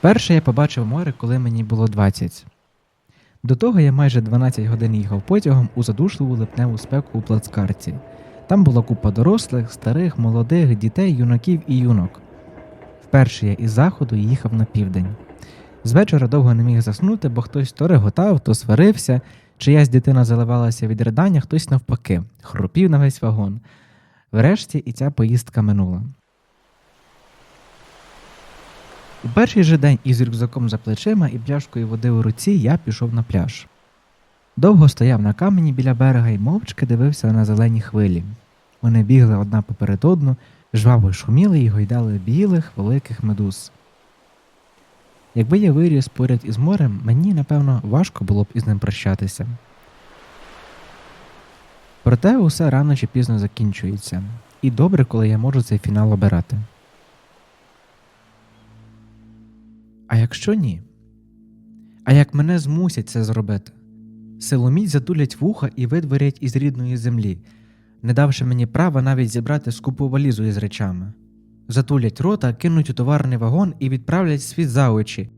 Вперше я побачив море, коли мені було 20. До того я майже 12 годин їхав потягом у задушливу липневу спеку у плацкарті. Там була купа дорослих, старих, молодих, дітей, юнаків і юнок. Вперше я із заходу їхав на південь. З вечора довго не міг заснути, бо хтось то реготав, то сварився, чиясь дитина заливалася від ридання, хтось навпаки, хропів на весь вагон. Врешті і ця поїздка минула. У перший же день із рюкзаком за плечима і пляшкою води у руці я пішов на пляж. Довго стояв на камені біля берега і мовчки дивився на зелені хвилі. Вони бігли одна поперед одну, жваво шуміли і гойдали білих великих медуз. Якби я виріс поряд із морем, мені, напевно, важко було б із ним прощатися. Проте усе рано чи пізно закінчується, і добре, коли я можу цей фінал обирати. А якщо ні? А як мене змусять це зробити? Силоміць затулять вуха і видворять із рідної землі, не давши мені права навіть зібрати скупу валізу із речами. Затулять рота, кинуть у товарний вагон і відправлять світ за очі.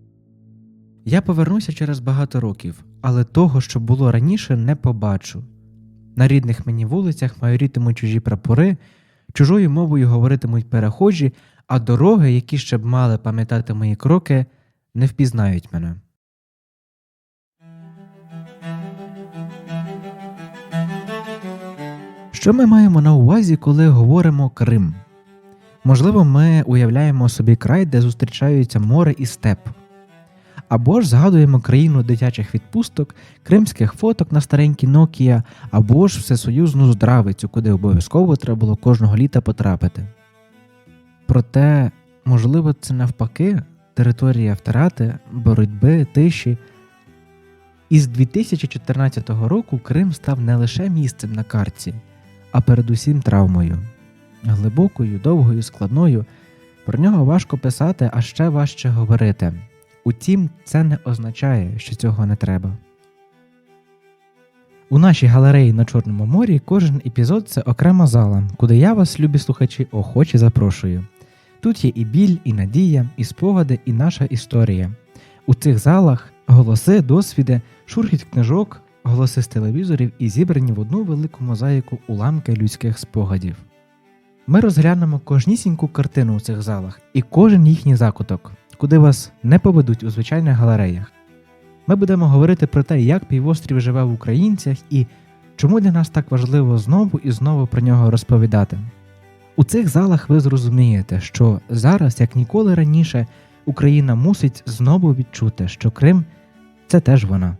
Я повернуся через багато років, але того, що було раніше, не побачу. На рідних мені вулицях майорітимуть чужі прапори, чужою мовою говоритимуть перехожі, а дороги, які ще б мали пам'ятати мої кроки, не впізнають мене. Що ми маємо на увазі, коли говоримо Крим? Можливо, ми уявляємо собі край, де зустрічаються море і степ. Або ж згадуємо країну дитячих відпусток, кримських фоток на старенькій Nokia, або ж всесоюзну здравицю, куди обов'язково треба було кожного літа потрапити. Проте, можливо, це навпаки територія втрати, боротьби, тиші. Із 2014 року Крим став не лише місцем на карті, а передусім травмою. Глибокою, довгою, складною. Про нього важко писати, а ще важче говорити. Утім, це не означає, що цього не треба. У нашій галереї на Чорному морі кожен епізод це окрема зала, куди я вас, любі слухачі, охоче запрошую. Тут є і біль, і надія, і спогади, і наша історія. У цих залах голоси, досвіди, шурхіт книжок, голоси з телевізорів і зібрані в одну велику мозаїку уламки людських спогадів. Ми розглянемо кожнісіньку картину у цих залах і кожен їхній закуток, куди вас не поведуть у звичайних галереях. Ми будемо говорити про те, як півострів живе в українцях і чому для нас так важливо знову і знову про нього розповідати. У цих залах ви зрозумієте, що зараз, як ніколи раніше, Україна мусить знову відчути, що Крим це теж вона.